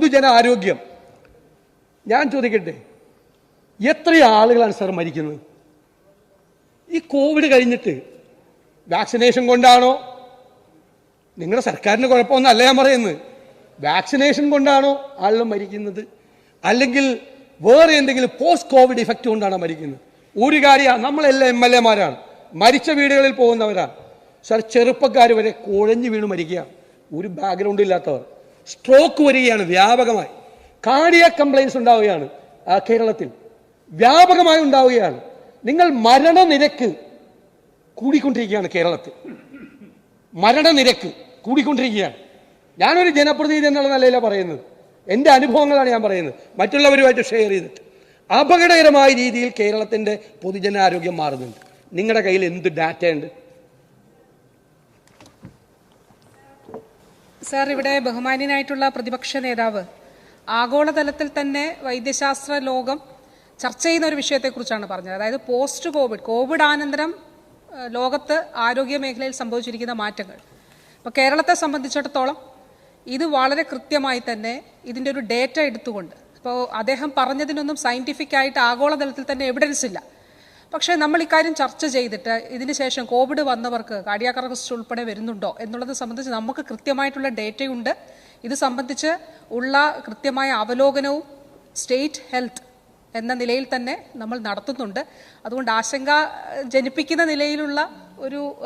പൊതുജന ആരോഗ്യം ഞാൻ ചോദിക്കട്ടെ എത്ര ആളുകളാണ് സാർ മരിക്കുന്നത്? ഈ കോവിഡ് കഴിഞ്ഞിട്ട് വാക്സിനേഷൻ കൊണ്ടാണോ? നിങ്ങളുടെ സർക്കാരിന് കുഴപ്പമൊന്നല്ല ഞാൻ പറയുന്നത്. വാക്സിനേഷൻ കൊണ്ടാണോ ആളുകൾ മരിക്കുന്നത്? അല്ലെങ്കിൽ വേറെ എന്തെങ്കിലും പോസ്റ്റ് കോവിഡ് ഇഫക്റ്റ് കൊണ്ടാണോ മരിക്കുന്നത്? ഒരു കാര്യമാണ് നമ്മളെല്ലാം എം എൽ എമാരാണ്. മരിച്ച വീടുകളിൽ പോകുന്നവരാണ്. സാർ ചെറുപ്പക്കാർ വരെ കുഴഞ്ഞു വീണ് മരിക്കുക ഒരു ബാക്ക്ഗ്രൗണ്ട് ഇല്ലാത്തവർ. സ്ട്രോക്ക് വരികയാണ് വ്യാപകമായി. കാർഡിയ കംപ്ലൈൻസ് ഉണ്ടാവുകയാണ് കേരളത്തിൽ. വ്യാപകമായി ഉണ്ടാവുകയാണ്. നിങ്ങൾ മരണനിരക്ക് കൂടിക്കൊണ്ടിരിക്കുകയാണ് കേരളത്തിൽ. മരണനിരക്ക് കൂടിക്കൊണ്ടിരിക്കുകയാണ്. ഞാനൊരു ജനപ്രതിനിധി എന്നുള്ള നിലയിലാണ് പറയുന്നത്. എന്റെ അനുഭവങ്ങളാണ് ഞാൻ പറയുന്നത്. മറ്റുള്ളവരുമായിട്ട് ഷെയർ ചെയ്തിട്ട്. അപകടകരമായ രീതിയിൽ കേരളത്തിന്റെ പൊതുജനാരോഗ്യം മാറുന്നുണ്ട്. നിങ്ങളുടെ കയ്യിൽ എന്ത് ഡാറ്റ സാർ ഇവിടെ ബഹുമാന്യനായിട്ടുള്ള പ്രതിപക്ഷ നേതാവ് ആഗോളതലത്തിൽ തന്നെ വൈദ്യശാസ്ത്ര ലോകം ചർച്ച ചെയ്യുന്ന ഒരു വിഷയത്തെക്കുറിച്ചാണ് പറഞ്ഞത്. അതായത് പോസ്റ്റ് കോവിഡ് കോവിഡ് ആനന്തരം ലോകത്ത് ആരോഗ്യ മേഖലയിൽ സംഭവിച്ചിരിക്കുന്ന മാറ്റങ്ങൾ. അപ്പോൾ കേരളത്തെ സംബന്ധിച്ചിടത്തോളം ഇത് വളരെ കൃത്യമായി തന്നെ ഇതിന്റെ ഒരു ഡേറ്റ എടുത്തുകൊണ്ട് ഇപ്പോൾ അദ്ദേഹം പറഞ്ഞതിനൊന്നും സയന്റിഫിക് ആയിട്ട് ആഗോളതലത്തിൽ തന്നെ എവിഡൻസ് ഇല്ല. പക്ഷേ നമ്മൾ ഇക്കാര്യം ചർച്ച ചെയ്തിട്ട് ഇതിന് ശേഷം കോവിഡ് വന്നവർക്ക് കാർഡിയാക് അറസ്റ്റ് ഉൾപ്പെടെ വരുന്നുണ്ടോ എന്നുള്ളത് സംബന്ധിച്ച് നമുക്ക് കൃത്യമായിട്ടുള്ള ഡേറ്റയുണ്ട്. ഇത് സംബന്ധിച്ച് ഉള്ള കൃത്യമായ അവലോകനവും സ്റ്റേറ്റ് ഹെൽത്ത് എന്ന നിലയിൽ തന്നെ നമ്മൾ നടത്തുന്നുണ്ട്. അതുകൊണ്ട് ആശങ്ക ജനിപ്പിക്കുന്ന നിലയിലുള്ള ഒരു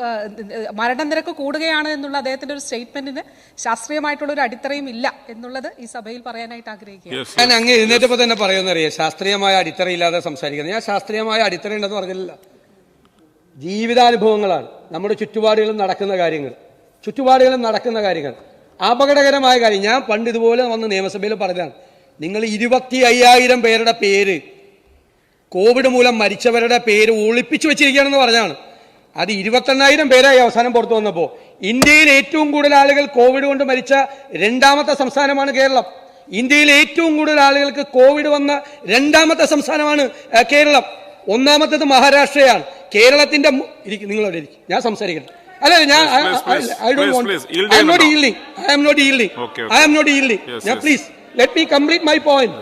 മരണനിരക്ക് കൂടുകയാണ് എന്നുള്ള അദ്ദേഹത്തിന്റെ ഒരു സ്റ്റേറ്റ്മെന്റിന് ശാസ്ത്രീയമായിട്ടുള്ള ഒരു അടിത്തറയും ഇല്ല എന്നുള്ളത് ഈ സഭയിൽ പറയാനായിട്ട് ആഗ്രഹിക്കുക ഞാൻ അങ്ങ് എഴുന്നേറ്റപ്പോൾ തന്നെ പറയുമെന്നറിയാം? ശാസ്ത്രീയമായ അടിത്തറയില്ലാതെ സംസാരിക്കുന്നത്. ഞാൻ ശാസ്ത്രീയമായ അടിത്തറ ഉണ്ടെന്ന് പറഞ്ഞില്ല. ജീവിതാനുഭവങ്ങളാണ്. നമ്മുടെ ചുറ്റുപാടുകളിൽ നടക്കുന്ന കാര്യങ്ങൾ. ചുറ്റുപാടുകളിൽ നടക്കുന്ന കാര്യങ്ങൾ. അപകടകരമായ കാര്യം. ഞാൻ പണ്ട് ഇതുപോലെ വന്ന് നിയമസഭയിൽ പറഞ്ഞതാണ്. നിങ്ങൾ ഇരുപത്തി അയ്യായിരം പേരുടെ പേര് കോവിഡ് മൂലം മരിച്ചവരുടെ പേര് ഒളിപ്പിച്ചു വെച്ചിരിക്കുകയാണെന്ന് പറഞ്ഞാണ് അത് ഇരുപത്തെണ്ണായിരം പേരായി അവസാനം പുറത്തു വന്നപ്പോൾ ഇന്ത്യയിൽ ഏറ്റവും കൂടുതൽ ആളുകൾ കോവിഡ് കൊണ്ട് മരിച്ച രണ്ടാമത്തെ സംസ്ഥാനമാണ് കേരളം. ഇന്ത്യയിൽ ഏറ്റവും കൂടുതൽ ആളുകൾക്ക് കോവിഡ് വന്ന രണ്ടാമത്തെ സംസ്ഥാനമാണ് കേരളം. ഒന്നാമത്തേത് മഹാരാഷ്ട്രയാണ്. കേരളത്തിന്റെ നിങ്ങളോട് ഇരിക്കും. ഞാൻ സംസാരിക്കട്ടെ. അല്ല ഞാൻ I don't want I'm not? Yielding I am not Okay, I am not Yes, ഞാൻ please let me complete my point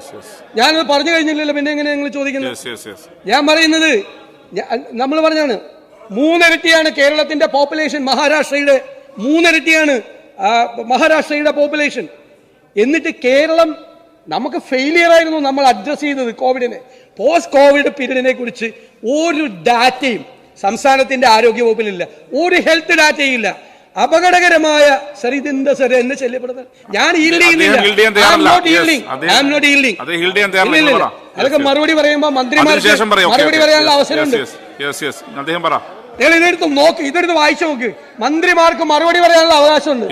ഞാനത് പറഞ്ഞു കഴിഞ്ഞില്ലല്ലോ പിന്നെ എങ്ങനെ നിങ്ങൾ ചോദിക്കുന്നത്? ഞാൻ പറയുന്നത് നമ്മൾ പറഞ്ഞാണ് മൂന്നിരട്ടിയാണ് കേരളത്തിന്റെ പോപ്പുലേഷൻ മഹാരാഷ്ട്രയുടെ മൂന്നിരട്ടിയാണ് മഹാരാഷ്ട്രയുടെ പോപ്പുലേഷൻ എന്നിട്ട് കേരളം നമുക്ക് ഫെയിലിയർ ആയിരുന്നു നമ്മൾ അഡ്രസ് ചെയ്തത് കോവിഡിനെ പോസ്റ്റ് കോവിഡ് പീരീഡിനെ കുറിച്ച് ഒരു ഡാറ്റയും സംസ്ഥാനത്തിന്റെ ആരോഗ്യ വകുപ്പിലില്ല ഒരു ഹെൽത്ത് ഡാറ്റയും ഇല്ല. അപകടകരമായ സർ ഇതെന്താ സർ എന്നെ ശല്യപ്പെടുന്നത് ഞാൻ. അതൊക്കെ. മറുപടി പറയുമ്പോൾ മന്ത്രിമാർ മറുപടി പറയാനുള്ള അവസരമുണ്ട്. യെസ് യെസ് അദ്ദേഹം പറ. നിങ്ങൾ ഇതെടുത്ത് നോക്ക് ഇതെടുത്ത് വായിച്ചു നോക്ക്. മന്ത്രിമാർക്ക് മറുപടി പറയാനുള്ള അവകാശമുണ്ട്.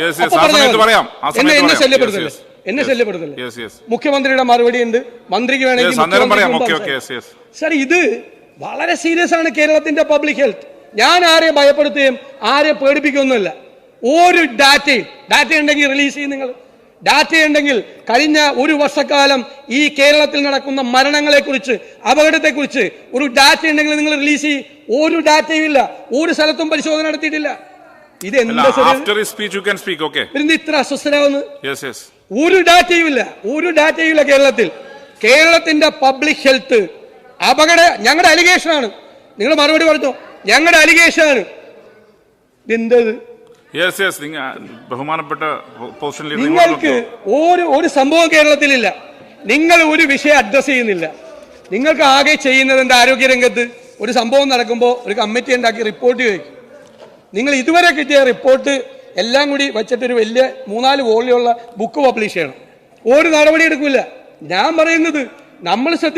എന്നെ എന്നെ. ശല്യപ്പെടുത്തല്ലേ. എന്നെ. ശല്യപ്പെടുത്തല്ലേ? മുഖ്യമന്ത്രിയുടെ മറുപടി ഉണ്ട്. മന്ത്രിക്ക് വേണമെങ്കിൽ സാർ ഇത് വളരെ സീരിയസ് ആണ് കേരളത്തിന്റെ പബ്ലിക് ഹെൽത്ത് ഞാൻ ആരെ ഭയപ്പെടുത്തുകയും ആരെ പേടിപ്പിക്കുകയൊന്നുമില്ല. ഒരു ഡാറ്റയും ഡാറ്റ ഉണ്ടെങ്കിൽ റിലീസ് ചെയ്യും നിങ്ങൾ. ഡാറ്റ ഉണ്ടെങ്കിൽ കഴിഞ്ഞ ഒരു വർഷക്കാലം ഈ കേരളത്തിൽ നടക്കുന്ന മരണങ്ങളെക്കുറിച്ച് അപകടത്തെക്കുറിച്ച് അപകടത്തെ കുറിച്ച് ഒരു ഡാറ്റ ഉണ്ടെങ്കിൽ നിങ്ങൾ റിലീസ് ചെയ്യും. ഒരു ഡാറ്റയും ഇല്ല. ഒരു സ്ഥലത്തും പരിശോധന നടത്തിയിട്ടില്ല. ഇത് എന്താ ഇത്ര അസ്വസ്ഥരാവുന്നു? ഒരു ഡാറ്റയും ഇല്ല. ഒരു ഡാറ്റയും ഇല്ല കേരളത്തിൽ. കേരളത്തിന്റെ പബ്ലിക് ഹെൽത്ത് അപകട ഞങ്ങളുടെ അലിഗേഷൻ ആണ്. നിങ്ങൾ മറുപടി പറഞ്ഞോ? ഞങ്ങളുടെ അലിഗേഷൻ ആണ്. എന്തത് യെസ് യെസ് നിങ്ങൾ ബഹുമാനപ്പെട്ട പൊസിഷനിൽ നിങ്ങൾക്ക് ഒരു ഒരു സംഭവം കേരളത്തിലില്ല. നിങ്ങൾ ഒരു വിഷയം അഡ്രസ് ചെയ്യുന്നില്ല. നിങ്ങൾക്ക് ആകെ ചെയ്യുന്നത് എന്റെ ആരോഗ്യരംഗത്ത് ഒരു സംഭവം നടക്കുമ്പോൾ ഒരു കമ്മിറ്റി ഉണ്ടാക്കി റിപ്പോർട്ട് ചോദിക്കും. നിങ്ങൾ ഇതുവരെ കിട്ടിയ റിപ്പോർട്ട് എല്ലാം കൂടി വെച്ചിട്ട് ഒരു വലിയ മൂന്നാൽ വോളിയുള്ള ബുക്ക് പബ്ലിഷ് ചെയ്യണം. ഒരു നടപടി എടുക്കില്ല ഞാൻ പറയുന്നത് നമ്മൾ ശ്രദ്ധ